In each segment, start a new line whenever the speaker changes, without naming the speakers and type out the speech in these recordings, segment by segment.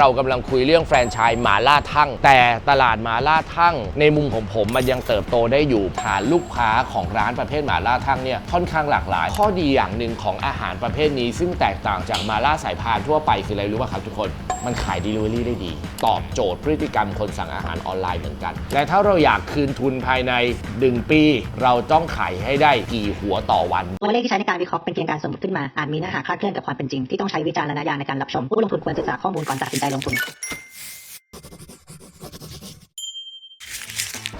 เรากำลังคุยเรื่องแฟรนไชส์หมาล่าทั่ง แต่ตลาดหมาล่าทั่ง ในมุมของผมมันยังเติบโตได้อยู่ผ่านลูกค้าของร้านประเภทหมาล่าทั่งเนี่ยค่อนข้างหลากหลาย ข้อดีอย่างหนึ่งของอาหารประเภทนี้ ซึ่งแตกต่างจากหมาล่าสายพานทั่วไปคืออะไรรู้ป่ะครับทุกคนมันขาย Delivery ได้ดี ตอบโจทย์พฤติกรรมคนสั่งอาหารออนไลน์เหมือนกัน และถ้าเราอยากคืนทุนภายในหนึ่งปี เราต้องขายให้ได้กี่หัวต่อวัน
ตัวเลขที่ใช้ในการวิเคราะห์เป็นเพียงการสมมติขึ้นมาอาจมีเนื้อหาคลาดเคลื่อนกับความเป็นจริงที่ต้องใช้วิจารณญาณในการรับชมผู้ลงทุนควรศึกษาข้อมูลก่อนตัดสินใจลงทุน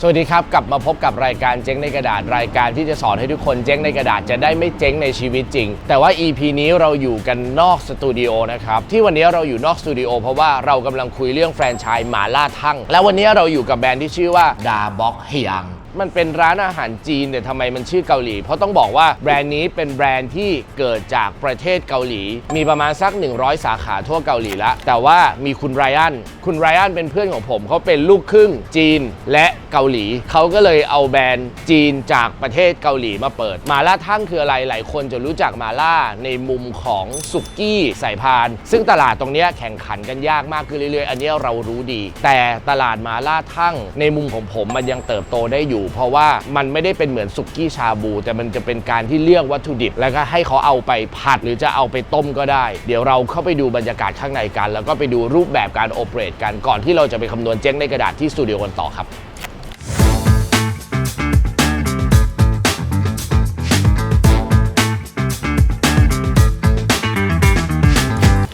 สวัสดีครับ กลับมาพบกับรายการเจ๊งในกระดาษรายการที่จะสอนให้ทุกคนเจ๊งในกระดาษจะได้ไม่เจ๊งในชีวิตจริง แต่ว่า EP นี้เราอยู่กันนอกสตูดิโอนะครับ ที่วันนี้เราอยู่นอกสตูดิโอเพราะว่าเรากำลังคุยเรื่องแฟรนไชส์หมาล่าทั่งและวันนี้เราอยู่กับแบรนด์ที่ชื่อว่าดาบ็อกเฮียง มันเป็นร้านอาหารจีนแต่ทำไมมันชื่อเกาหลี เพราะต้องบอกว่าแบรนด์นี้เป็นแบรนด์ที่เกิดจากประเทศเกาหลี มีประมาณสัก 100 สาขาทั่วเกาหลีละ แต่ว่ามีคุณไรอัน คุณไรอันเป็นเพื่อนของผม เขาเป็นลูกครึ่งจีนและเกาหลี เขาก็เลยเอาแบรนด์จีนจากประเทศเกาหลีมาเปิด มาล่าทั่งคืออะไร หลายคนจะรู้จักมาล่าในมุมของสุกี้สายพาน ซึ่งตลาดตรงนี้แข่งขันกันยากมากขึ้นเรื่อยๆ อันนี้เรารู้ดี แต่ตลาดมาล่าทั่งในมุมของผมมันยังเติบโตได้อยู่เพราะว่ามันไม่ได้เป็นเหมือนสุกี้ชาบู แต่มันจะเป็นการที่เลือกวัตถุดิบ แล้วก็ให้เขาเอาไปผัดหรือจะเอาไปต้มก็ได้ เดี๋ยวเราเข้าไปดูบรรยากาศข้างในกัน แล้วก็ไปดูรูปแบบการโอเปรตกันก่อนที่เราจะไปคำนวณเจ๊งในกระดาษที่สตูดิโอกันต่อครับ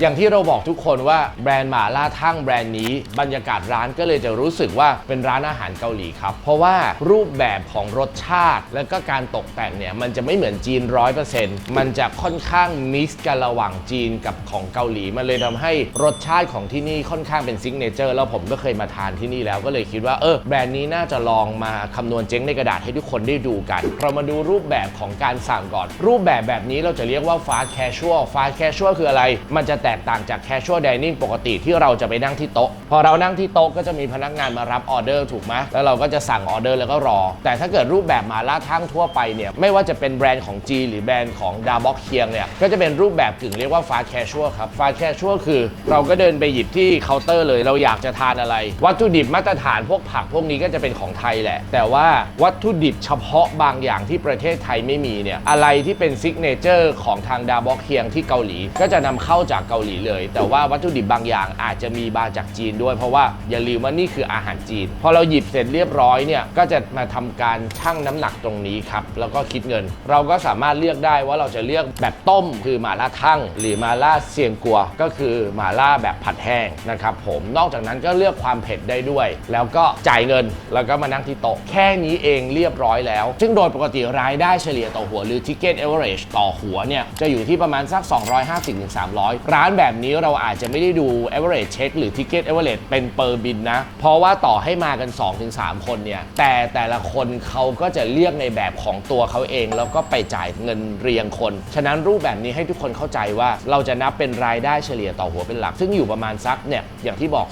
อย่างที่เราบอกทุกคนว่าแบรนด์หมาล่าทั่งแบรนด์นี้ บรรยากาศร้านก็เลยจะรู้สึกว่าเป็นร้านอาหารเกาหลีครับ เพราะว่ารูปแบบของรสชาติ และก็การตกแต่งเนี่ยมันจะไม่เหมือนจีน 100%มันจะค่อนข้างมิกซ์กันระหว่างจีนกับของเกาหลี มันเลยทำให้รสชาติของที่นี่ค่อนข้างเป็นซิกเนเจอร์แล้วผมก็เคยมาทานที่นี่แล้วก็เลยคิดว่าเออแบรนด์นี้น่าจะลองมาคำนวณเจ๊งในกระดาษให้ทุกคนได้ดูกัน เรามาดูรูปแบบของการสั่งก่อน รูปแบบแบบนี้เราจะเรียกว่า fast casual fast casual คืออะไร มันจะแตกต่างจาก casual dining ปกติที่เราจะไปนั่งที่โต๊ะ พอเรานั่งที่โต๊ะก็จะมีพนักงานมารับออเดอร์ถูกไหมแล้วเราก็จะสั่งออเดอร์แล้วก็รอ แต่ถ้าเกิดรูปแบบมาล่าทั่งทั่วไปเนี่ยไม่ว่าจะเป็นแบรนด์ของจีหรือแบรนด์ของดาบ็อกเคียงเนี่ยก็จะเป็นรูปแบบกึ่งเรียกว่า fast casual ครับ fast casual คือ เราก็เดินไปหยิบที่เคาน์เตอร์เลยเราอยากจะทานอะไร วัตถุดิบมาตรฐานพวกผักพวกนี้ก็จะเป็นของไทยแหละ แต่ว่าวัตถุดิบเฉพาะบางอย่างที่ประเทศไทยไม่มีเนี่ยอะไรที่เป็นซิกเนเจอร์ของทางดาบ็อกเคียงที่เกาหลี ก็จะนำเข้าจากเกาหลีเลย แต่ว่าวัตถุดิบบางอย่างอาจจะมีมาจากจีนด้วย เพราะว่าอย่าลืมว่านี่คืออาหารจีน พอเราหยิบเสร็จเรียบร้อยเนี่ยก็จะมาทำการชั่งน้ำหนักตรงนี้ครับแล้วก็คิดเงิน เราก็สามารถเลือกได้ว่าเราจะเลือกแบบต้ม คือหมาล่าทั่ง หรือหมาล่าเซียงกัว ก็คือหมาล่าแบบผัดแห้งนะครับผมนอกจากนั้นก็เลือกความเผ็ดได้ด้วย แล้วก็จ่ายเงินแล้วก็มานั่งที่โต๊ะแค่นี้เองเรียบร้อยแล้ว ซึ่งโดยปกติรายได้เฉลี่ยต่อหัวหรือ ticket average ต่อหัวเนี่ยจะอยู่ที่ประมาณสัก 250-300 ร้านแบบนี้เราอาจจะไม่ได้ดู average check หรือ ticket average เป็น per บินนะ เพราะว่าต่อให้มากัน 2-3 คนเนี่ย แต่แต่ละคนเขาก็จะเลือกในแบบของตัวเขาเอง แล้วก็ไปจ่ายเงินเรียงคน ฉะนั้นรูปแบบนี้ให้ทุกคนเข้าใจว่าเราจะนับเป็นรายได้เฉลี่ยต่อหัวเป็นหลัก ซึ่งอยู่ประมาณสักเนี่ยอย่างที่บอก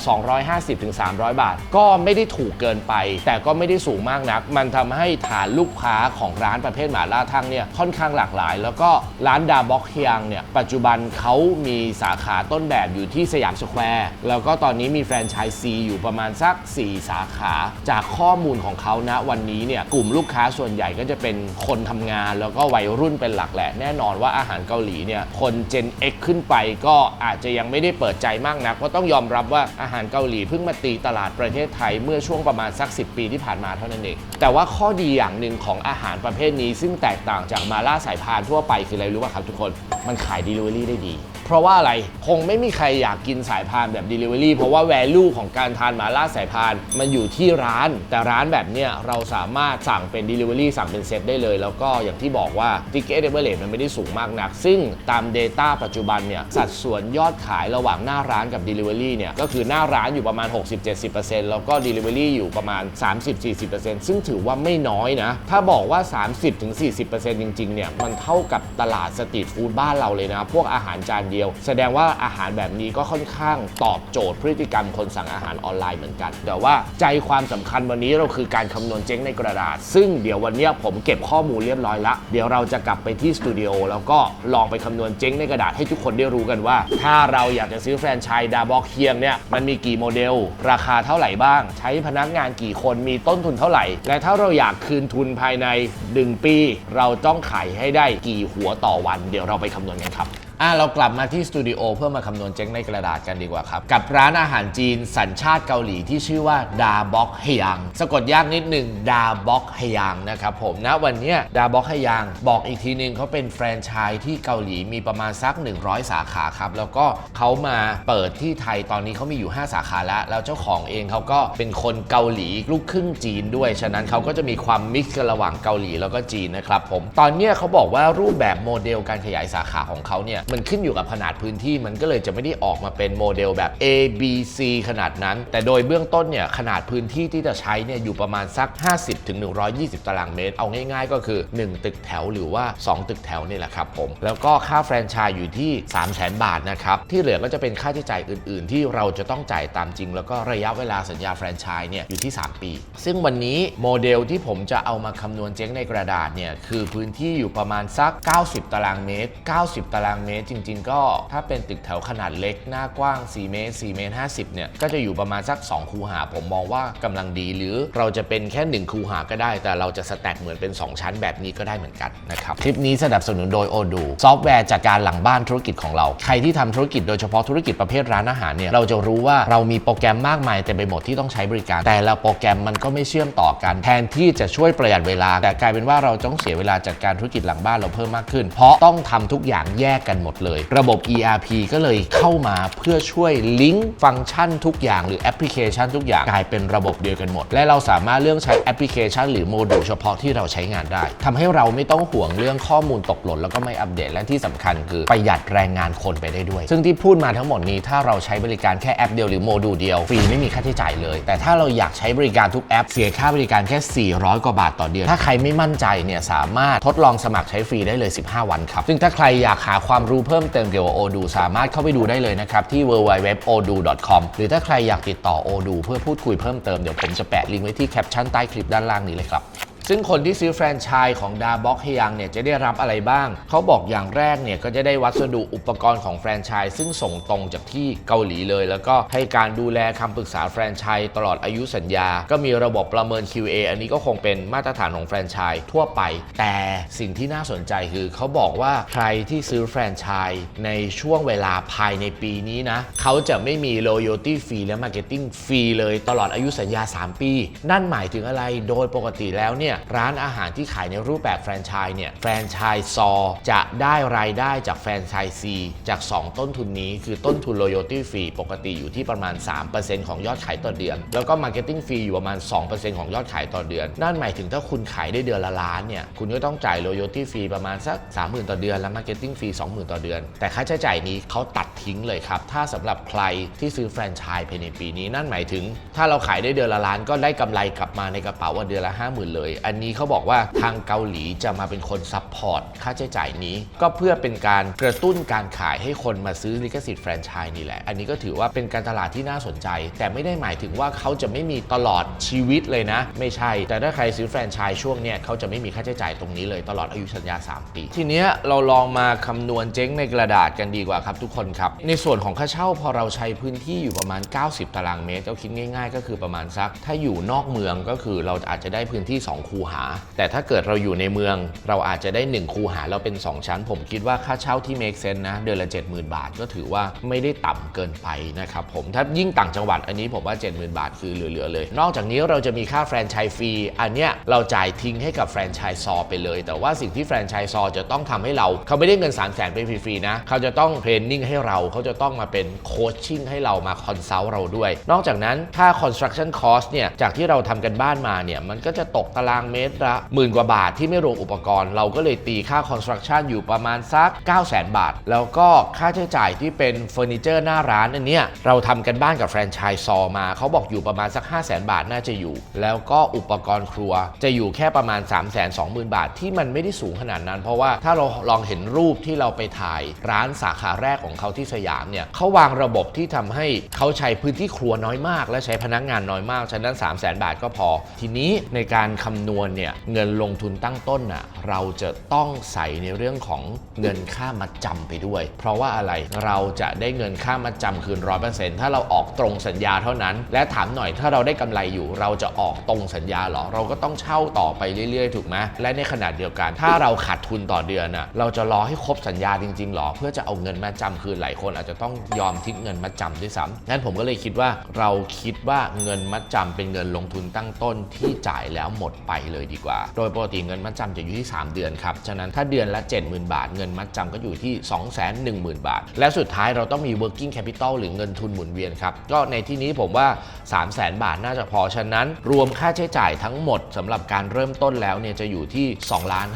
250-300 บาท ก็ไม่ได้ถูกเกินไป แต่ก็ไม่ได้สูงมากนัก มันทำให้ฐานลูกค้าของร้านประเภทหมาล่าทั่งเนี่ยค่อนข้างหลากหลาย แล้วก็ร้านดาบ็อกเฮียงเนี่ยปัจจุบันเขามีสาขาต้นแบบอยู่ที่สยามสแควร์แล้วก็ตอนนี้มีแฟรนไชส์ซีอยู่ประมาณสัก 4 สาขา จากข้อมูลของเขานะวันนี้เนี่ยกลุ่มลูกค้าส่วนใหญ่ก็จะเป็นคนทำงาน แล้วก็วัยรุ่นเป็นหลักแหละแน่นอนว่าอาหารเกาหลีเนี่ยคน Gen X ขึ้นไปก็อาจจะยังไม่ได้เปิดใจมากนักเพราะต้องยอมรับว่าอาหารเกาหลีเพิ่งมาตีตลาดประเทศไทยเมื่อช่วงประมาณสัก 10 ปีที่ผ่านมาเท่านั้นเองแต่ว่าข้อดีอย่างหนึ่งของอาหารประเภทนี้ ซึ่งแตกต่างจากมาล่าสายพานทั่วไปคืออะไรรู้ป่ะครับทุกคนมันขาย Delivery ได้ดี เพราะว่าอะไรคงไม่มีใครอยากกินสายพานแบบ Delivery เพราะว่า value ของการทานหมาล่าสายพานมันอยู่ที่ร้าน แต่ร้านแบบเนี้ยเราสามารถสั่งเป็น Delivery สั่งเป็นเซตได้เลย แล้วก็อย่างที่บอกว่า Ticket Average มันไม่ได้สูงมากนัก ซึ่งตาม Data ปัจจุบันเนี่ยสัดส่วนยอดขายระหว่างหน้าร้านกับ Delivery เนี่ยก็คือหน้าร้านอยู่ประมาณ 60-70%แล้วก็ Delivery อยู่ประมาณ 30-40%ซึ่งถือว่าไม่น้อยนะถ้าบอกว่า 30-40%จริงๆเนี่ยมันเท่ากับตลาดสตรีทฟู้ดบ้านานเราเลยนะพวกอาหารจานเดียว แสดงว่าอาหารแบบนี้ก็ค่อนข้างตอบโจทย์พฤติกรรมคนสั่งอาหารออนไลน์เหมือนกัน แต่ว่าใจความสำคัญวันนี้เราคือการคำนวณเจ๊งในกระดาษ ซึ่งเดี๋ยววันนี้ผมเก็บข้อมูลเรียบร้อยละเดี๋ยวเราจะกลับไปที่สตูดิโอแล้วก็ลองไปคำนวณเจ๊งในกระดาษให้ทุกคนได้รู้กันว่า ถ้าเราอยากจะซื้อแฟรนไชส์ดาบ็อกเฮียงเนี่ยมันมีกี่โมเดล ราคาเท่าไหร่บ้าง ใช้พนักงานกี่คนมีต้นทุนเท่าไหร่ และถ้าเราอยากคืนทุนภายใน 1 ปี เราต้องขายให้ได้กี่หัวต่อวัน เดี๋ยวเราไปคำำนวณกันครับ อะเรากลับมาที่สตูดิโอเพื่อมาคำนวณเจ๊งในกระดาษกันดีกว่าครับ กับร้านอาหารจีนสัญชาติเกาหลีที่ชื่อว่าดาบ็อกฮยังสะกดยากนิดหนึ่งดาบ็อกฮยังนะครับผมนะวันนี้ดาบ็อกฮยังบอกอีกทีนึงเขาเป็นแฟรนไชส์ที่เกาหลีมีประมาณสัก 100 สาขาครับ แล้วก็เขามาเปิดที่ไทยตอนนี้เขามีอยู่ 5 สาขาแล้ว แล้วเจ้าของเองเขาก็เป็นคนเกาหลีลูกครึ่งจีนด้วย ฉะนั้นเขาก็จะมีความมิกซ์กันระหว่างเกาหลีแล้วก็จีนนะครับผมตอนนี้เขาบอกว่ารูปแบบโมเดลการขยายสาขาของเขาเนี่ยมันขึ้นอยู่กับขนาดพื้นที่มันก็เลยจะไม่ได้ออกมาเป็นโมเดลแบบ A B C ขนาดนั้น แต่โดยเบื้องต้นเนี่ยขนาดพื้นที่ที่จะใช้เนี่ยอยู่ประมาณสัก 50ถึง120 ตารางเมตร เอาง่าย ๆ ก็คือ 1 ตึกแถวหรือว่า 2 ตึกแถวนี่แหละครับผม แล้วก็ค่าแฟรนไชส์อยู่ที่ 3 0 0 0 0 0 บาทนะครับ ที่เหลือก็จะเป็นค่าใช้จ่ายอื่น ๆ ที่เราจะต้องจ่ายตามจริง แล้วก็ระยะเวลาสัญญาแฟรนไชส์เนี่ยอยู่ที่ 3 ปี ซึ่งวันนี้โมเดลที่ผมจะเอามาคำนวณเจ๊งในกระดาษเนี่ยคือพื้นที่อยู่ประมาณสัก 90 ตารางเมตร 90 ตารางเมตรจริง ๆ ก็ถ้าเป็นตึกแถวขนาดเล็ก หน้ากว้าง 4 เมตร 4 เมตร 50 เนี่ย ก็จะอยู่ประมาณสัก 2 คูหา ผมมองว่ากำลังดี หรือเราจะเป็นแค่ 1 คูหาก็ได้ แต่เราจะสแต็กเหมือนเป็น 2 ชั้นแบบนี้ก็ได้เหมือนกันนะครับ คลิปนี้สนับสนุนโดย Odoo ซอฟต์แวร์จัดการหลังบ้านธุรกิจของเรา ใครที่ทำธุรกิจโดยเฉพาะธุรกิจประเภทร้านอาหารเนี่ย เราจะรู้ว่าเรามีโปรแกรมมากมายเต็มไปหมดที่ต้องใช้บริการ แต่ละโปรแกรมมันก็ไม่เชื่อมต่อกัน แทนที่จะช่วยประหยัดเวลา แต่กลายเป็นว่าเราต้องเสียเวลาจัดการธุรกิจหลังบ้านเราเพิ่มมากขึ้น เพราะต้องทำทุกอย่างแยกกันหมดเลย ระบบ ERP ก็เลยเข้ามาเพื่อช่วยลิงก์ฟังก์ชันทุกอย่างหรือแอปพลิเคชันทุกอย่างกลายเป็นระบบเดียวกันหมด และเราสามารถเลือกใช้แอปพลิเคชัน หรือโมดูลเฉพาะที่เราใช้งานได้ทำให้เราไม่ต้องห่วงเรื่องข้อมูลตกหล่นแล้วก็ไม่อัปเดตและที่สำคัญคือประหยัดแรงงานคนไปได้ด้วย ซึ่งที่พูดมาทั้งหมดนี้ถ้าเราใช้บริการแค่แอปเดียวหรือโมดูลเดียวฟรีไม่มีค่าใช้จ่ายเลย แต่ถ้าเราอยากใช้บริการทุกแอปเสียค่าบริการแค่ 400 กว่าบาทต่อเดือนถ้าใครไม่มั่นใจเนี่ยสามารถทดลองสมัครใช้ฟรีได้เลย 15 วันครับซึ่งถ้าใครอยากหาความรู้เพิ่มเติมเกี่ยวกับโอดูสามารถเข้าไปดูได้เลยนะครับ ที่ www.odu.com หรือถ้าใครอยากติดต่อโอดูเพื่อพูดคุยเพิ่มเติมเดี๋ยวผมจะแปะลิงก์ไว้ที่แคปชั่นใต้คลิปด้านล่างนี้เลยครับ ซึ่งคนที่ซื้อแฟรนไชส์ของดาบ็อกเฮยังเนี่ยจะได้รับอะไรบ้าง เขาบอกอย่างแรกเนี่ยก็จะได้วัสดุอุปกรณ์ของแฟรนไชส์ซึ่งส่งตรงจากที่เกาหลีเลย แล้วก็ให้การดูแลคำปรึกษาแฟรนไชส์ตลอดอายุสัญญา ก็มีระบบประเมิน QA อันนี้ก็คงเป็นมาตรฐานของแฟรนไชส์ทั่วไป แต่สิ่งที่น่าสนใจคือเขาบอกว่าใครที่ซื้อแฟรนไชส์ในช่วงเวลาภายในปีนี้นะเขาจะไม่มี loyalty fee และ marketing fee เลยตลอดอายุสัญญา 3 ปี นั่นหมายถึงอะไรโดยปกติแล้วเนี่ยร้านอาหารที่ขายในรูปแบบแฟรนไชส์เนี่ยแฟรนไชส์ซอจะได้รายได้จากแฟรนไชส์ซีจาก 2 ต้นทุนนี้ คือต้นทุน loyalty fee ปกติอยู่ที่ประมาณ 3%ของยอดขายต่อเดือน แล้วก็ marketing fee อยู่ประมาณ 2%ของยอดขายต่อเดือน นั่นหมายถึงถ้าคุณขายได้เดือนละล้านเนี่ยคุณก็ต้องจ่าย loyalty fee ประมาณสัก 30,000 ต่อเดือน และ marketing fee 20,000 ต่อเดือน แต่ค่าใช้จ่ายนี้เขาตัดทิ้งเลยครับถ้าสำหรับใครที่ซื้อแฟรนไชส์ภายในปีนี้นั่นหมายถึง ถ้าเราขายได้เดือนละล้านก็ได้กำไรกลับมาในกระเป๋าว่าเดือนละ 50,000 เลยอันนี้เขาบอกว่าทางเกาหลีจะมาเป็นคนซัพพอร์ตค่าใช้จ่ายนี้ ก็เพื่อเป็นการกระตุ้นการขายให้คนมาซื้อลิขสิทธิ์แฟรนไชส์นี่แหละ อันนี้ก็ถือว่าเป็นการตลาดที่น่าสนใจ แต่ไม่ได้หมายถึงว่าเขาจะไม่มีตลอดชีวิตเลยนะ ไม่ใช่ แต่ถ้าใครซื้อแฟรนไชส์ช่วงเนี้ยเขาจะไม่มีค่าใช้จ่ายตรงนี้เลยตลอดอายุสัญญา 3 ปี ทีเนี้ยเราลองมาคำนวณเจ๊งในกระดาษกันดีกว่าครับทุกคนครับ ในส่วนของค่าเช่าพอเราใช้พื้นที่อยู่ประมาณ 90 ตารางเมตรก็คิดง่าย ๆ ก็คือประมาณสัก ถ้าอยู่นอกเมืองก็คือเราอาจจะได้พื้นที่ 2คูหา แต่ถ้าเกิดเราอยู่ในเมือง เราอาจจะได้ 1 คูหาเราเป็น 2 ชั้น ผมคิดว่าค่าเช่าที่ make sense นะ เดือนละ 70,000 บาทก็ถือว่าไม่ได้ต่ำเกินไปนะครับผมถ้ายิ่งต่างจังหวัดอันนี้ผมว่า 70,000 บาทคือเหลือๆเลย นอกจากนี้เราจะมีค่าแฟรนไชส์ฟรีอันเนี้ยเราจ่ายทิ้งให้กับแฟรนไชส์ซอไปเลย แต่ว่าสิ่งที่แฟรนไชส์ซอจะต้องทำให้เรา เขาไม่ได้เงิน 3 0 0 0 0 0ไปฟรีๆนะเขาจะต้องเทรนนิ่งให้เราเขาจะต้องมาเป็นโคชชิ่งให้เรามาคอนซัลท์เราด้วย นอกจากนั้นค่า construction cost เนี่ยจากที่เราทำกันบ้านมาเนี่ยมันก็จะตกตารางางเมตรละหมื่นกว่าบาทที่ไม่รวมอุปกรณ์ เราก็เลยตีค่าคอนสตรั c ชั่นอยู่ประมาณสัก9 0 0 0 0 0 บาท แล้วก็ค่าใช้จ่ายที่เป็นเฟอร์นิเจอร์หน้าร้านอันเนี้ยเราทำกันบ้านกับแฟรนไชส์ซอมาเขาบอกอยู่ประมาณสัก 5 0 0 0 0 0 บาทน่าจะอยู่ แล้วก็อุปกรณ์ครัวจะอยู่แค่ประมาณ 3 2 0 0 0 0 บาท ที่มันไม่ได้สูงขนาดนั้น เพราะว่าถ้าเราลองเห็นรูปที่เราไปถ่ายร้านสาขาแรกของเขาที่สยามเนี่ยเขาวางระบบที่ทำให้เขาใช้พื้นที่ครัวน้อยมาก และใช้พนักงานน้อยมาก ฉะนั้น 3 0 0 0 0 0 บาทก็พอ ทีนี้ในการคำนวณเนี่ยเงินลงทุนตั้งต้นน่ะเราจะต้องใส่ในเรื่องของเงินค่ามัดจำไปด้วย เพราะว่าอะไรเราจะได้เงินค่ามัดจำคืน100%ถ้าเราออกตรงสัญญาเท่านั้น และถามหน่อยถ้าเราได้กำไรอยู่ เราจะออกตรงสัญญาเหรอเราก็ต้องเช่าต่อไปเรื่อยๆ ถูกไหมและในขณะเดียวกัน ถ้าเราขาดทุนต่อเดือนน่ะเราจะรอให้ครบสัญญาจริงๆหรอ เพื่อจะเอาเงินมาจำคืนหลายคนอาจจะต้องยอมทิ้งเงินมาจำด้วยซ้ำงั้นผมก็เลยคิดว่าเราคิดว่าเงินมัดจำเป็นเงินลงทุนตั้งต้นที่จ่ายแล้วหมดไปเลยดีกว่า โดยปกติเงินมัดจำจะอยู่ที่ 3 เดือนครับ ฉะนั้นถ้าเดือนละ 70,000 บาท เงินมัดจำก็อยู่ที่ 210,000 บาท และสุดท้ายเราต้องมี working capital หรือเงินทุนหมุนเวียนครับ ก็ในที่นี้ผมว่า 300,000 บาทน่าจะพอ ฉะนั้น รวมค่าใช้จ่ายทั้งหมดสำหรับการเริ่มต้นแล้วเนี่ยจะอยู่ที่ 2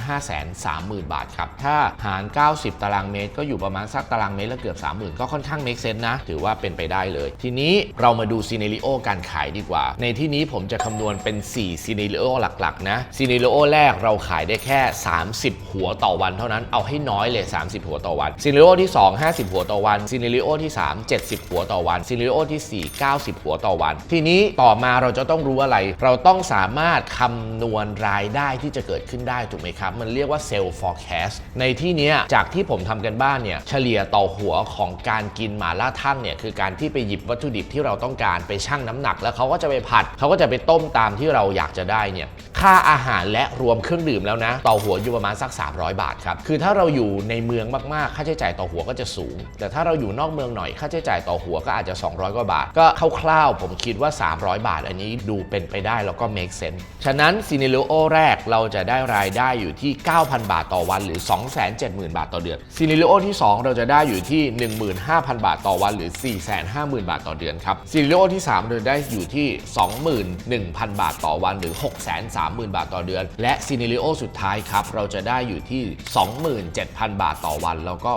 5 3 0 0 0 0 บาทครับ ถ้าหาร 90 ตารางเมตร ก็อยู่ประมาณสักตารางเมตรละเกือบ 30,000 ก็ค่อนข้าง make sense นะ ถือว่าเป็นไปได้เลย ทีนี้เรามาดูซีเนริโอการขายดีกว่า ในที่นี้ผมจะคำนวณเป็น4ซีเนริโอหลักๆนะซีนิโอแรกเราขายได้แค่ 30 หัวต่อวันเท่านั้นเอาให้น้อยเลย 30 หัวต่อวันซีนิโอที่ 2 50 หัวต่อวันซีนิโอที่ 3 70 หัวต่อวันซีนิโอที่ 4 90 หัวต่อวัน ทีนี้ต่อมาเราจะต้องรู้อะไร เราต้องสามารถคำนวณรายได้ที่จะเกิดขึ้นได้ถูกไหมครับ มันเรียกว่า Sell Forecast ในที่นี้จากที่ผมทำกันบ้านเนี่ยเฉลี่ยต่อหัวของการกินหมาล่าทั่งเนี่ยคือการที่ไปหยิบวัตถุดิบที่เราต้องการไปชั่งน้ำหนัก แล้วเขาก็จะไปผัดเขาก็จะไปต้มตามที่เราอยากจะได้เนี่ยค่าอาหารและรวมเครื่องดื่มแล้วนะ ต่อหัวอยู่ประมาณสัก 300 บาทครับ คือถ้าเราอยู่ในเมืองมากๆ ค่าใช้จ่ายต่อหัวก็จะสูง แต่ถ้าเราอยู่นอกเมืองหน่อย ค่าใช้จ่ายต่อหัวก็อาจจะ 200 กว่าบาท ก็คร่าวๆ ผมคิดว่า 300 บาท อันนี้ดูเป็นไปได้แล้วก็ make sense ฉะนั้นซีเนิโลโอแรกเราจะได้รายได้อยู่ที่ 9,000 บาทต่อวันหรือ 270,000 บาทต่อเดือนซีเนิโลโอที่ 2 เราจะได้อยู่ที่ 15,000 บาทต่อวันหรือ 450,000 บาทต่อเดือนครับซีเนิโลโอที่3เราได้อยู่ที่ 21,000 บาทต่อวันหรือ30,000 บาทต่อเดือน และซีนิโลสุดท้ายครับ เราจะได้อยู่ที่ 27,000 บาทต่อวัน แล้วก็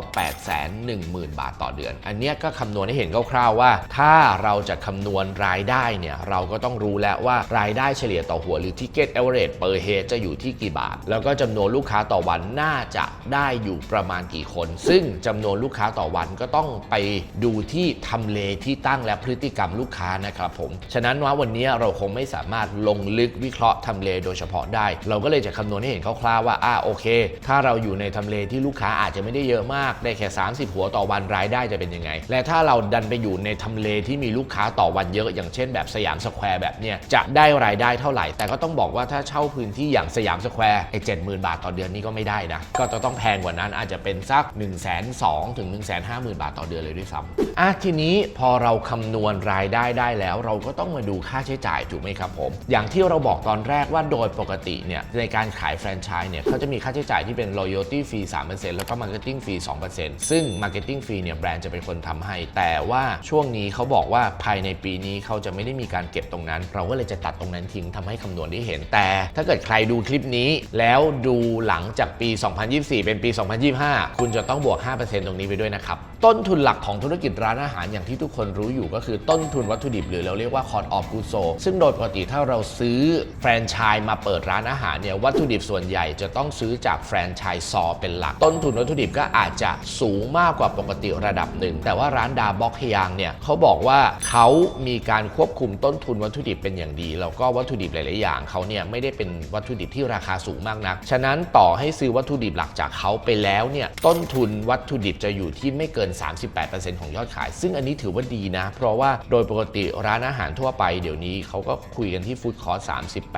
810,000 บาทต่อเดือน อันเนี้ยก็คำนวณให้เห็นคร่าวๆว่า ถ้าเราจะคำนวณรายได้เนี่ยเราก็ต้องรู้แล้วว่ารายได้เฉลี่ยต่อหัวหรือ Ticket Average per head จะอยู่ที่กี่บาท แล้วก็จำนวนลูกค้าต่อวันน่าจะได้อยู่ประมาณกี่คน ซึ่งจำนวนลูกค้าต่อวันก็ต้องไปดูที่ทำเลที่ตั้งและพฤติกรรมลูกค้านะครับผม ฉะนั้นว่าวันนี้เราคงไม่สามารถลงลึกวิเคราะห์ทำเลโดยเฉพาะได้ เราก็เลยจะคำนวณให้เห็นคร่าวๆว่าอ่าโอเค ถ้าเราอยู่ในทำเลที่ลูกค้าอาจจะไม่ได้เยอะมากได้แค่ 30 หัวต่อวันรายได้จะเป็นยังไง และถ้าเราดันไปอยู่ในทำเลที่มีลูกค้าต่อวันเยอะอย่างเช่นแบบสยามสแควร์แบบเนี้ยจะได้รายได้เท่าไหร่ แต่ก็ต้องบอกว่าถ้าเช่าพื้นที่อย่างสยามสแควร์ไอ้เจ็ดหมื่นบาทต่อเดือนนี่ก็ไม่ได้นะก็จะต้องแพงกว่านั้นอาจจะเป็นสัก1 2 0 0 0ถึง1 5 0 0 0 0บาทต่อเดือนเลยด้วยซ้ำอะทีนี้พอเราคำนวณรายได้ได้แล้ว เราก็ต้องมาดูค่าใช้จ่ายถูกไหมครับผม อย่างที่เราบอกตอนแรกว่าโดยปกติเนี่ยในการขายแฟรนไชส์เนี่ยเขาจะมีค่าใช้จ่ายที่เป็น loyalty fee 3%แล้วก็ marketing fee 2%ซึ่ง marketing fee เนี่ยแบรนด์จะเป็นคนทำให้ แต่ว่าช่วงนี้เขาบอกว่าภายในปีนี้เขาจะไม่ได้มีการเก็บตรงนั้น เราก็เลยจะตัดตรงนั้นทิ้งทำให้คำนวณได้เห็น แต่ถ้าเกิดใครดูคลิปนี้แล้วดูหลังจากปี 2024 เป็นปี 2025 คุณจะต้องบวก 5%ตรงนี้ไปด้วยนะครับต้นทุนหลักของธุรกิจร้านอาหารอย่างที่ทุกคนรู้อยู่ก็คือต้นทุนวัตถุดิบหรือเราเรียกว่า cost of goods sold ซึ่งโดยปกติถ้าเราซื้อแฟรนไชส์มาเปิดร้านอาหารเนี่ยวัตถุดิบส่วนใหญ่จะต้องซื้อจากแฟรนไชส์ซอเป็นหลัก ต้นทุนวัตถุดิบก็อาจจะสูงมากกว่าปกติระดับหนึ่ง แต่ว่าร้านดาบ็อกฮยางเนี่ยเขาบอกว่าเขามีการควบคุมต้นทุนวัตถุดิบเป็นอย่างดีแล้วก็วัตถุดิบหลาย ๆ อย่างเขาเนี่ยไม่ได้เป็นวัตถุดิบที่ราคาสูงมากนัก ฉะนั้นต่อให้ซื้อวัตถุดิบหลักจากเขาไปแล้วเนี่ยต้นทุนวัตถุดิบจะอยู่ที่ไม่เกิน38%ของยอดขาย ซึ่งอันนี้ถือว่าดีนะ เพราะว่าโดยปกติร้านอาหารทั่วไปเดี๋ยวนี้เขาก็คุยกันที่ฟู้ดคอร์ส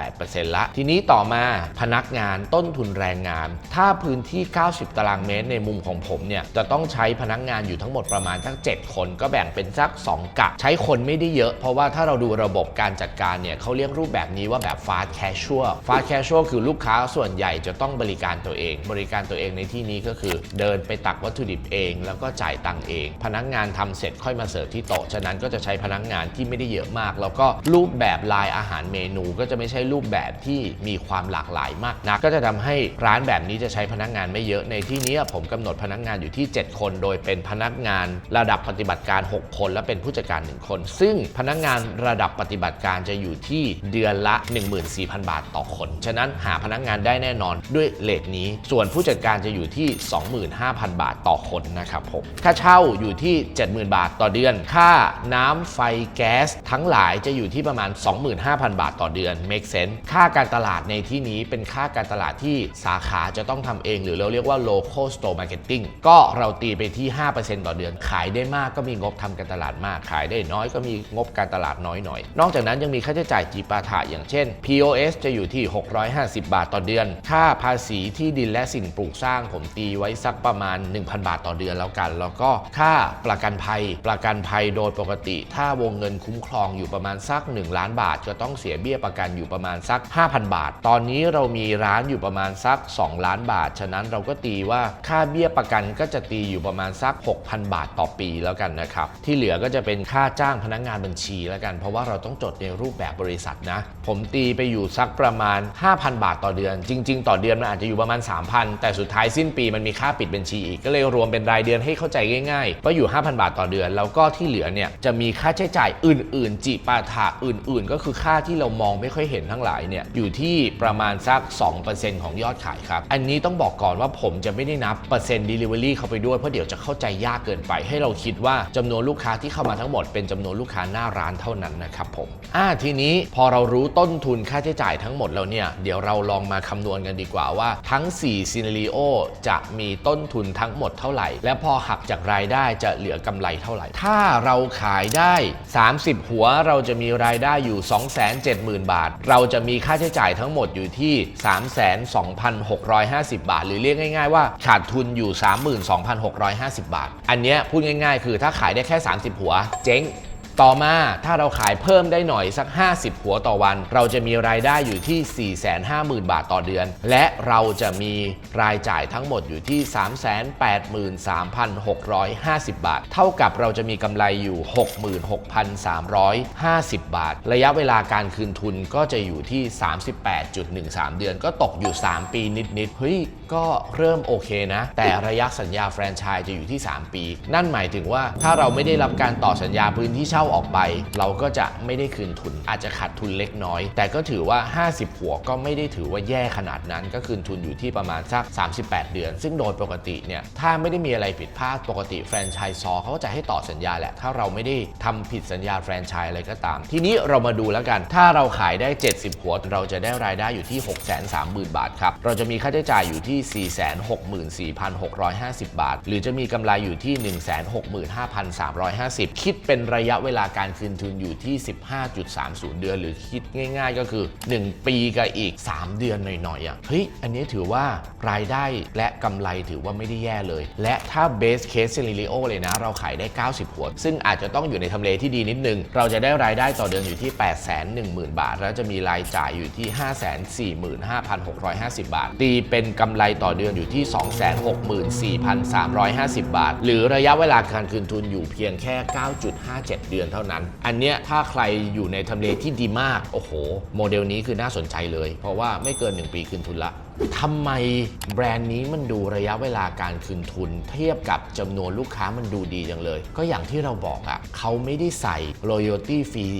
38%ละ ทีนี้ต่อมาพนักงานต้นทุนแรงงาน ถ้าพื้นที่ 90 ตารางเมตรในมุมของผมเนี่ยจะต้องใช้พนักงานอยู่ทั้งหมดประมาณสัก7คนก็แบ่งเป็นสัก 2 กะ ใช้คนไม่ได้เยอะเพราะว่าถ้าเราดูระบบการจัดการเนี่ยเขาเรียกรูปแบบนี้ว่าแบบ fast casual fast casual คือลูกค้าส่วนใหญ่จะต้องบริการตัวเอง บริการตัวเองในที่นี้ก็คือ เดินไปตักวัตถุดิบเอง แล้วก็จ่ายตังค์เอง พนักงานทำเสร็จค่อยมาเสิร์ฟที่โต๊ะ ฉะนั้นก็จะใช้พนักงานที่ไม่ได้เยอะมาก แล้วก็รูปแบบลายอาหารเมนู ก็จะไม่ใช่รูปแบบที่มีความหลากหลายมากนัก ก็จะทำให้ร้านแบบนี้จะใช้พนักงานไม่เยอะ ในที่นี้ผมกำหนดพนักงานอยู่ที่ 7 คน โดยเป็นพนักงานระดับปฏิบัติการ 6 คน และเป็นผู้จัดการ 1 คน ซึ่งพนักงานระดับปฏิบัติการจะอยู่ที่เดือนละ 14,000 บาทต่อคน ฉะนั้นหาพนักงานได้แน่นอนด้วยเลทนี้ ส่วนผู้จัดการจะอยู่ที่ 25,000 บาทต่อคนนะครับผมค่าเช่าอยู่ที่ 70,000 บาทต่อเดือน ค่าน้ำไฟแก๊สทั้งหลายจะอยู่ที่ประมาณ 25,000 บาทต่อเดือน make sense ค่าการตลาดในที่นี้เป็นค่าการตลาดที่สาขาจะต้องทำเอง หรือเราเรียกว่า local store marketing ก็เราตีไปที่ 5%ต่อเดือน ขายได้มากก็มีงบทำการตลาดมาก ขายได้น้อยก็มีงบการตลาดน้อยหน่อย นอกจากนั้นยังมีค่าใช้จ่ายจีปาถะอย่างเช่น POS จะอยู่ที่ 650 บาทต่อเดือน ค่าภาษีที่ดินและสิ่งปลูกสร้างผมตีไว้สักประมาณ 1,000 บาทต่อเดือนแล้วกันแล้วก็ค่าประกันภัยประกันภัยโดยปกติ ถ้าวงเงินคุ้มครองอยู่ประมาณสัก 1 ล้านบาทก็ต้องเสียเบี้ยประกันอยู่ประมาณสัก 5,000 บาท ตอนนี้เรามีร้านอยู่ประมาณสัก 2 ล้านบาท ฉะนั้นเราก็ตีว่าค่าเบี้ยประกันก็จะตีอยู่ประมาณสัก 6,000 บาทต่อปีแล้วกันนะครับ ที่เหลือก็จะเป็นค่าจ้างพนักงานบัญชีแล้วกัน เพราะว่าเราต้องจดในรูปแบบบริษัทนะ ผมตีไปอยู่สักประมาณ 5,000 บาทต่อเดือน จริง ๆ ต่อเดือนมันอาจจะอยู่ประมาณ 3,000 แต่สุดท้ายสิ้นปีมันมีค่าปิดบัญชีอีกก็เลยรวมเป็นรายเดือนให้เข้าใจง่ายๆ ก็อยู่ 5,000 บาทต่อเดือน แล้วก็ที่เหลือเนี่ยจะมีค่าใช้จ่ายอื่น ๆ จิปาถะอื่น ๆ ก็คือค่าที่เรามองไม่ค่อยเห็นทั้งหลายเนี่ยอยู่ที่ประมาณสัก 2%ของยอดขายครับ อันนี้ต้องบอกก่อนว่าผมจะไม่ได้นับเปอร์เซ็นต์ delivery เข้าไปด้วยเพราะเดี๋ยวจะเข้าใจยากเกินไป ให้เราคิดว่าจำนวนลูกค้าที่เข้ามาทั้งหมดเป็นจำนวนลูกค้าหน้าร้านเท่านั้นนะครับผมอ่าทีนี้พอเรารู้ต้นทุนค่าใช้จ่ายทั้งหมดแล้วเนี่ยเดี๋ยวเราลองมาคำนวณกันดีกว่าว่าทั้ง4ซีนารีโอจะมีต้นทุนทั้งหมดเท่าไหร่ และพอหักจากรายได้จะเหลือกำไรเท่าไหร่ ถ้าเราขายได้ 30 หัวเราจะมีรายได้อยู่ 270,000 บาท เราจะมีค่าใช้จ่ายทั้งหมดอยู่ที่ 32,650 บาท หรือเรียกง่าย ๆ ว่าขาดทุนอยู่ 32,650 บาท อันเนี้ยพูดง่าย ๆ คือถ้าขายได้แค่ 30 หัว เจ๊ง ต่อมาถ้าเราขายเพิ่มได้หน่อยสัก 50 หัวต่อวัน เราจะมีรายได้อยู่ที่ 450,000 บาทต่อเดือน และเราจะมีรายจ่ายทั้งหมดอยู่ที่ 383,650 บาท เท่ากับเราจะมีกำไรอยู่ 66,350 บาท ระยะเวลาการคืนทุนก็จะอยู่ที่ 38.13 เดือน ก็ตกอยู่ 3 ปีนิดๆเฮ้ยก็เริ่มโอเคนะ แต่ระยะสัญญาแฟรนไชส์จะอยู่ที่ 3 ปี นั่นหมายถึงว่าถ้าเราไม่ได้รับการต่อสัญญาพื้นที่เช่าออกไป เราก็จะไม่ได้คืนทุน อาจจะขาดทุนเล็กน้อย แต่ก็ถือว่า 50 หัวก็ไม่ได้ถือว่าแย่ขนาดนั้น ก็คืนทุนอยู่ที่ประมาณสัก 38 เดือน ซึ่งโดยปกติเนี่ยถ้าไม่ได้มีอะไรผิดพลาดปกติแฟรนไชส์ซอเขาก็จะให้ต่อสัญญาแหละถ้าเราไม่ได้ทำผิดสัญญาแฟรนไชส์อะไรก็ตาม ทีนี้เรามาดูแล้วกัน ถ้าเราขายได้ 70 หัว เราจะได้รายได้อยู่ที่ 630,000 บาทครับเราจะมีค่าใช้จ่ายอยู่ที่ 464,650 บาท หรือจะมีกำไรอยู่ที่ 165,350 คิดเป็นระยะเวลาลาการคืนทุนอยู่ที่ 15.30 เดือน หรือคิดง่ายๆ ก็คือ 1 ปีกับอีก 3 เดือนหน่อยๆอะเฮ้ยอันนี้ถือว่ารายได้และกำไรถือว่าไม่ได้แย่เลย และถ้า base case scenario เลยนะ เราขายได้ 90 หัว ซึ่งอาจจะต้องอยู่ในทำเลที่ดีนิดนึง เราจะได้รายได้ต่อเดือนอยู่ที่ 810,000 บาท แล้วจะมีรายจ่ายอยู่ที่ 545,650 บาท ตีเป็นกำไรต่อเดือนอยู่ที่ 264,350 บาท หรือระยะเวลาการคืนทุนอยู่เพียงแค่ 5-7 เดือนเท่านั้น อันเนี้ยถ้าใครอยู่ในทำเลที่ดีมาก โอ้โห โมเดลนี้คือน่าสนใจเลย เพราะว่าไม่เกิน 1 ปีคืนทุนละ ทำไมแบรนด์นี้มันดูระยะเวลาการคืนทุน เทียบกับจำนวนลูกค้ามันดูดีจังเลย ก็อย่างที่เราบอกอะ่ะเขาไม่ได้ใส่ loyalty fee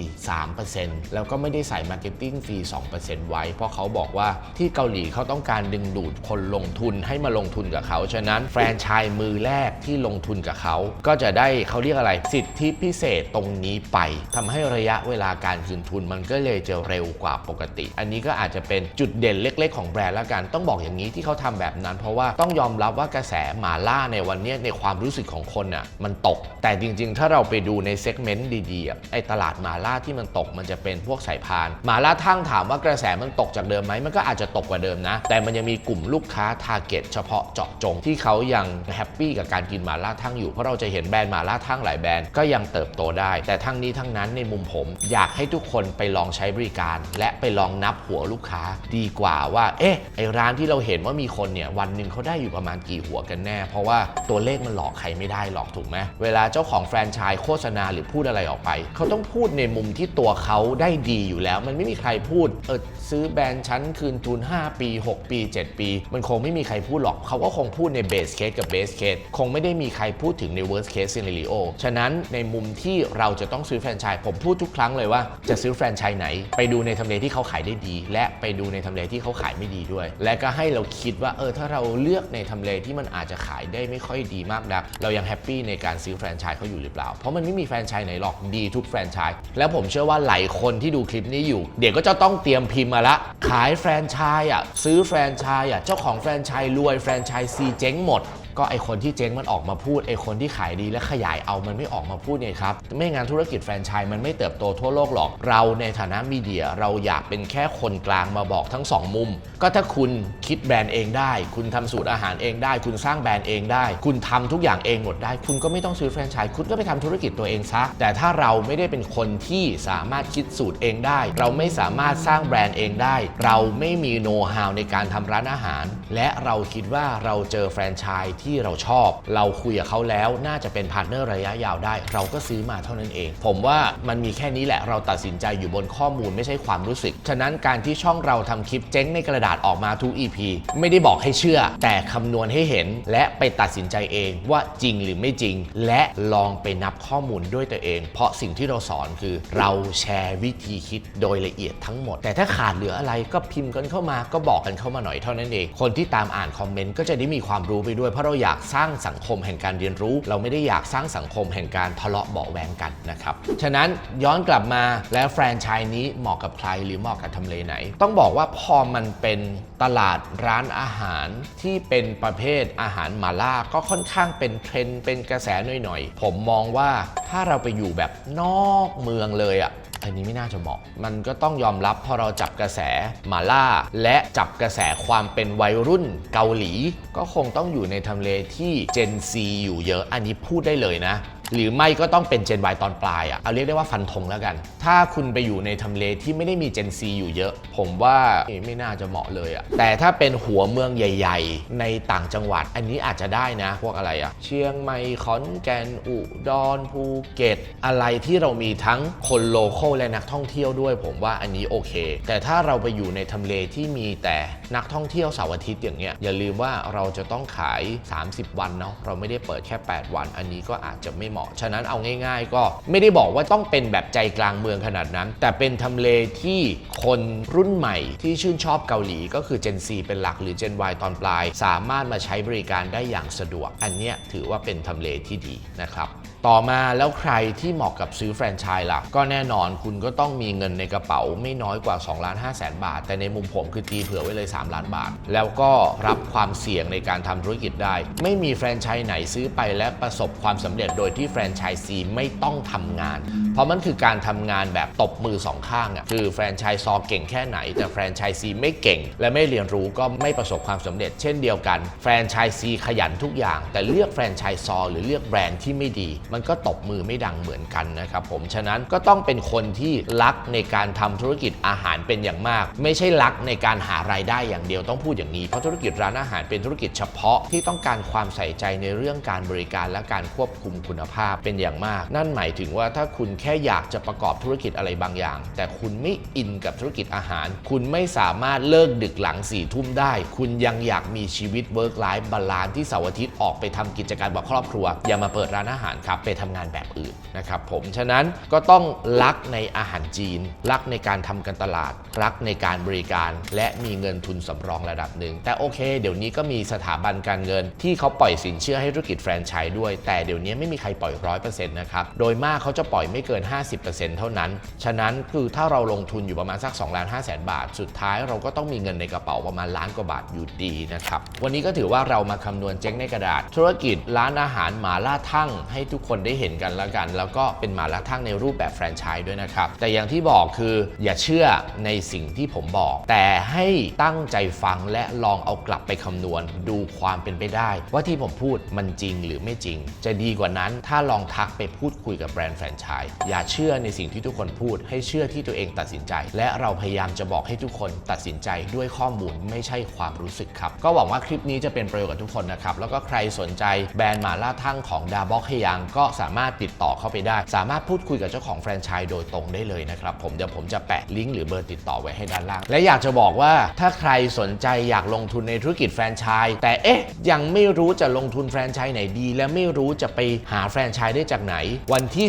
3%แล้วก็ไม่ได้ใส่ marketing fee 2%ไว้ เพราะเขาบอกว่าที่เกาหลีเขาต้องการดึงดูดคนลงทุนให้มาลงทุนกับเขา ฉะนั้นแฟรนไชส์มือแรกที่ลงทุนกับเขา ก็จะได้เขาเรียกอะไร สิทธิพิเศษตรงนี้ไปทำให้ระยะเวลาการคืนทุนมันก็เลยจะเร็วกว่าปกติ อันนี้ก็อาจจะเป็นจุดเด่นเล็ก ๆ ของแบรนด์ล้วกันต้องบอกอย่างนี้ที่เขาทำแบบนั้น เพราะว่าต้องยอมรับว่ากระแสหมาล่าในวันนี้ในความรู้สึกของคนน่ะมันตก แต่จริง ๆ ถ้าเราไปดูในเซกเมนต์ดีๆไอ้ตลาดหมาล่าที่มันตกมันจะเป็นพวกสายพานหมาล่าทั้งถามว่ากระแสมันตกจากเดิมไหมมันก็อาจจะตกกว่าเดิมนะ แต่มันยังมีกลุ่มลูกค้าทาร์เก็ตเฉพาะเจาะจงที่เขายังแฮปปี้กับการกินหมาล่าทั้งอยู่เพราะเราจะเห็นแบรนด์หมาล่าทั้งหลายแบรนด์ก็ยังเติบโตได้ แต่ทั้งนี้ทั้งนั้นในมุมผม อยากให้ทุกคนไปลองใช้บริการ และไปลองนับหัวลูกค้าดีกว่าว่าเอ๊ะไอร้านที่เราเห็นว่ามีคนเนี่ยวันหนึ่งเขาได้อยู่ประมาณกี่หัวกันแน่ เพราะว่าตัวเลขมันหลอกใครไม่ได้หรอกถูกไหมเวลาเจ้าของแฟรนไชส์โฆษณาหรือพูดอะไรออกไป เขาต้องพูดในมุมที่ตัวเขาได้ดีอยู่แล้ว มันไม่มีใครพูดเออซื้อแบรนด์ชั้นคืนทุน 5 ปี 6 ปี 7 ปี มันคงไม่มีใครพูดหรอก เขาก็คงพูดในเบสเคสกับเบสเคสคงไม่ได้มีใครพูดถึงใน worst case scenario ฉะนั้นในมุมที่เราจะต้องซื้อแฟรนไชส์ผมพูดทุกครั้งเลยว่าจะซื้อแฟรนไชส์ไหน ไปดูในทำเลที่เขาขายได้ดี และไปดูในทำเลที่เขาขายไม่ดีด้วยและก็ให้เราคิดว่าเออถ้าเราเลือกในทำเลที่มันอาจจะขายได้ไม่ค่อยดีมากนัก เรายังแฮปปี้ในการซื้อแฟรนไชส์เขาอยู่หรือเปล่า เพราะมันไม่มีแฟรนไชส์ไหนหรอกดีทุกแฟรนไชส์แล้วผมเชื่อว่าหลายคนที่ดูคลิปนี้อยู่ เดี๋ยวก็จะต้องเตรียมพิมพ์มาละ ขายแฟรนไชส์อะซื้อแฟรนไชส์อะเจ้าของแฟรนไชส์รวยแฟรนไชส์ซีเจ๊งหมด ก็ไอคนที่เจ๊งมันออกมาพูดไอคนที่ขายดีและขยายเอามันไม่ออกมาพูดไงครับไม่งั้นธุรกิจแฟรนไชส์มันไม่เติบโตทั่วโลกหรอก เราในฐานะมีเดียเราอยากเป็นแค่คนกลางมาบอกทั้งสองมุม ก็ถ้าคุณคิดแบรนด์เองได้ คุณทำสูตรอาหารเองได้ คุณสร้างแบรนด์เองได้ คุณทำทุกอย่างเองหมดได้ คุณก็ไม่ต้องซื้อแฟรนไชส์คุณก็ไปทำธุรกิจตัวเองซะแต่ถ้าเราไม่ได้เป็นคนที่สามารถคิดสูตรเองได้ เราไม่สามารถสร้างแบรนด์เองได้ เราไม่มีโน้ตฮาวในการทำร้านอาหาร และเราคิดว่าเราเจอแฟรนไชส์ที่เราชอบ เราคุยกับเขาแล้วน่าจะเป็นพาร์ทเนอร์ระยะยาวได้ เราก็ซื้อมาเท่านั้นเอง ผมว่ามันมีแค่นี้แหละเราตัดสินใจอยู่บนข้อมูลไม่ใช่ความรู้สึก ฉะนั้นการที่ช่องเราทำคลิปเจ๊งในกระดาษออกมาทุก EP ไม่ได้บอกให้เชื่อ แต่คำนวณให้เห็น และไปตัดสินใจเองว่าจริงหรือไม่จริง และลองไปนับข้อมูลด้วยตัวเอง เพราะสิ่งที่เราสอนคือ เราแชร์วิธีคิดโดยละเอียดทั้งหมด แต่ถ้าขาดเหลืออะไรก็พิมพ์กันเข้ามาก็บอกกันเข้ามาหน่อยเท่านั้นเอง คนที่ตามอ่านคอมเมนต์ก็จะได้มีความรู้ไปด้วยเพราะเราอยากสร้างสังคมแห่งการเรียนรู้ เราไม่ได้อยากสร้างสังคมแห่งการทะเลาะเบาแวงกันนะครับ ฉะนั้นย้อนกลับมาแล้วแฟรนไชส์นี้เหมาะกับใครหรือเหมาะกับทำเลไหน ต้องบอกว่าพอมันเป็นตลาดร้านอาหารที่เป็นประเภทอาหารมาล่าก็ค่อนข้างเป็นเทรนด์เป็นกระแสหน่อยๆ ผมมองว่าถ้าเราไปอยู่แบบนอกเมืองเลยอะ อันนี้ไม่น่าจะเหมาะ มันก็ต้องยอมรับพอเราจับกระแสหมาล่า และจับกระแสความเป็นวัยรุ่นเกาหลี ก็คงต้องอยู่ในทำเลที่ Gen Z อยู่เยอะ อันนี้พูดได้เลยนะ หรือไม่ก็ต้องเป็น Gen Y ตอนปลายอะ่ะเอาเรียกได้ว่าฟันธงแล้วกัน ถ้าคุณไปอยู่ในทำเลที่ไม่ได้มี Gen Z อยู่เยอะ ผมว่าไม่น่าจะเหมาะเลยอะ่ะแต่ถ้าเป็นหัวเมืองใหญ่ ๆ ในต่างจังหวัด อันนี้อาจจะได้นะ พวกอะไรอะ่ะ เชียงใหม่ขอนแก่นอุดรภูเก็ต อะไรที่เรามีทั้งคนโลเคอลและนักท่องเที่ยวด้วย ผมว่าอันนี้โอเค แต่ถ้าเราไปอยู่ในทำเลที่มีแต่ นักท่องเที่ยวเสาร์อาทิตย์อย่างเงี้ยอย่าลืมว่าเราจะต้องขาย 30 วันเนาะเราไม่ได้เปิดแค่ 8 วัน อันนี้ก็อาจจะไม่เหมาะ ฉะนั้นเอาง่ายๆ ก็ไม่ได้บอกว่าต้องเป็นแบบใจกลางเมืองขนาดนั้น แต่เป็นทำเลที่คนรุ่นใหม่ที่ชื่นชอบเกาหลีก็คือ Gen Z เป็นหลักหรือ Gen Y ตอนปลาย สามารถมาใช้บริการได้อย่างสะดวก อันเนี้ยถือว่าเป็นทำเลที่ดีนะครับต่อมาแล้วใครที่เหมาะกับซื้อแฟรนไชส์ล่ะ ก็แน่นอนคุณก็ต้องมีเงินในกระเป๋าไม่น้อยกว่า2ล้าน5แสนบาท แต่ในมุมผมคือตีเผื่อไว้เลย 3 ล้านบาท แล้วก็รับความเสี่ยงในการทำธุรกิจได้ ไม่มีแฟรนไชส์ไหนซื้อไปและประสบความสำเร็จโดยที่แฟรนไชส์ซีไม่ต้องทำงาน เพราะมันคือการทำงานแบบตบมือสองข้างอะคือแฟรนไชส์ซอเก่งแค่ไหน แต่แฟรนไชส์ซีไม่เก่ง และไม่เรียนรู้ก็ไม่ประสบความสำเร็จ เช่นเดียวกัน แฟรนไชส์ซีขยันทุกอย่าง แต่เลือกแฟรนไชส์ซอหรือเลือกแบรนด์ที่ไม่ดีมันก็ตบมือไม่ดังเหมือนกันนะครับผมฉะนั้นก็ต้องเป็นคนที่รักในการทำธุรกิจอาหารเป็นอย่างมาก ไม่ใช่รักในการหารายได้อย่างเดียวต้องพูดอย่างนี้เพราะธุรกิจร้านอาหารเป็นธุรกิจเฉพาะที่ต้องการความใส่ใจในเรื่องการบริการและการควบคุมคุณภาพเป็นอย่างมาก นั่นหมายถึงว่าถ้าคุณแค่อยากจะประกอบธุรกิจอะไรบางอย่าง แต่คุณไม่อินกับธุรกิจอาหาร คุณไม่สามารถเลิกดึกหลังสี่ทุ่มได้ คุณยังอยากมีชีวิต work life balance ที่เสาร์อาทิตย์ออกไปทำกิจการกับครอบครัว อย่ามาเปิดร้านอาหารครับไปทำงานแบบอื่นนะครับผมฉะนั้นก็ต้องรักในอาหารจีน รักในการทำการตลาด รักในการบริการ และมีเงินทุนสำรองระดับหนึ่ง แต่โอเค เดี๋ยวนี้ก็มีสถาบันการเงิน ที่เขาปล่อยสินเชื่อให้ธุรกิจแฟรนไชส์ด้วย แต่เดี๋ยวนี้ไม่มีใครปล่อยร้อยเปอร์เซ็นต์นะครับ โดยมากเขาจะปล่อยไม่เกิน 50%เท่านั้น ฉะนั้นคือถ้าเราลงทุนอยู่ประมาณสัก2ล้าน5แสนบาท สุดท้ายเราก็ต้องมีเงินในกระเป๋าประมาณล้านกว่าบาทอยู่ดีนะครับ วันนี้ก็ถือว่าเรามาคำนวณเจ๊งในกระดาษ ธุรกิจร้านอาหารหมาล่าทั่งให้ทุกคนได้เห็นกันแล้วกัน แล้วก็เป็นหมาล่าทั่งในรูปแบบแฟรนไชส์ด้วยนะครับ แต่อย่างที่บอกคืออย่าเชื่อในสิ่งที่ผมบอก แต่ให้ตั้งใจฟังและลองเอากลับไปคำนวณ ดูความเป็นไปได้ ว่าที่ผมพูดมันจริงหรือไม่จริง จะดีกว่านั้นถ้าลองทักไปพูดคุยกับแบรนด์แฟรนไชส์อย่าเชื่อในสิ่งที่ทุกคนพูด ให้เชื่อที่ตัวเองตัดสินใจ และเราพยายามจะบอกให้ทุกคนตัดสินใจด้วยข้อมูลไม่ใช่ความรู้สึกครับ ก็หวังว่าคลิปนี้จะเป็นประโยชน์กับทุกคนนะครับแล้วก็ใครสนใจแบรนด์หมาล่าทั่งของดาบ็อกเฮยังกสามารถติดต่อเข้าไปได้ สามารถพูดคุยกับเจ้าของแฟรนไชส์โดยตรงได้เลยนะครับผมเดี๋ยวผมจะแปะลิงก์หรือเบอร์ติดต่อไว้ให้ด้านล่าง และอยากจะบอกว่าถ้าใครสนใจอยากลงทุนในธุรกิจแฟรนไชส์แต่เอ๊ะยังไม่รู้จะลงทุนแฟรนไชส์ไหนดี และไม่รู้จะไปหาแฟรนไชส์ได้จากไหน วันที่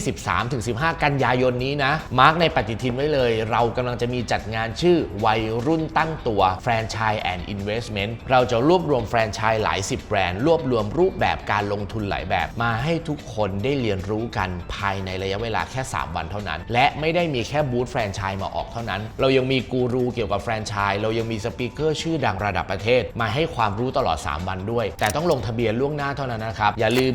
13-15 กันยายนนี้นะมาร์กในปฏิทินไว้เลย เรากำลังจะมีจัดงานชื่อวัยรุ่นตั้งตัวแฟรนไชส์แอนด์อินเวสท์เมนต์เราจะรวบรวมแฟรนไชส์หลายสิบแบรนด์รวบรวมรูปแบบการลงทุนหลายแบบมาให้ทุกคนได้เรียนรู้กันภายในระยะเวลาแค่ 3 วันเท่านั้น และไม่ได้มีแค่บูธแฟรนไชส์มาออกเท่านั้น เรายังมีกูรูเกี่ยวกับแฟรนไชส์เรายังมีสปีกเกอร์ชื่อดังระดับประเทศ มาให้ความรู้ตลอด 3 วันด้วย แต่ต้องลงทะเบียนล่วงหน้าเท่านั้นนะครับ อย่าลืม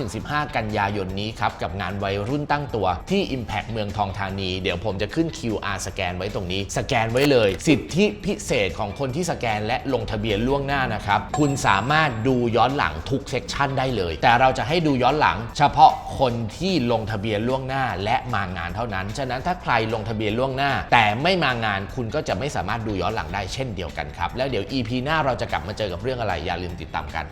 13-15 กันยายนนี้ครับ กับงานวัยรุ่นตั้งตัวที่ Impact เมืองทองธานี เดี๋ยวผมจะขึ้น QR สแกนไว้ตรงนี้ สแกนไว้เลย สิทธิพิเศษของคนที่สแกนและลงทะเบียนล่วงหน้านะครับคุณสามารถดูย้อนหลังทุกเซกชันได้เลย แต่เราจะให้ดูย้อนหลังเฉพาะคนที่ลงทะเบียนล่วงหน้าและมางานเท่านั้น ฉะนั้นถ้าใครลงทะเบียนล่วงหน้า แต่ไม่มางานคุณก็จะไม่สามารถดูย้อนหลังได้เช่นเดียวกันครับ แล้วเดี๋ยว EP หน้าเราจะกลับมาเจอกับเรื่องอะไรอย่าลืมติดตามกัน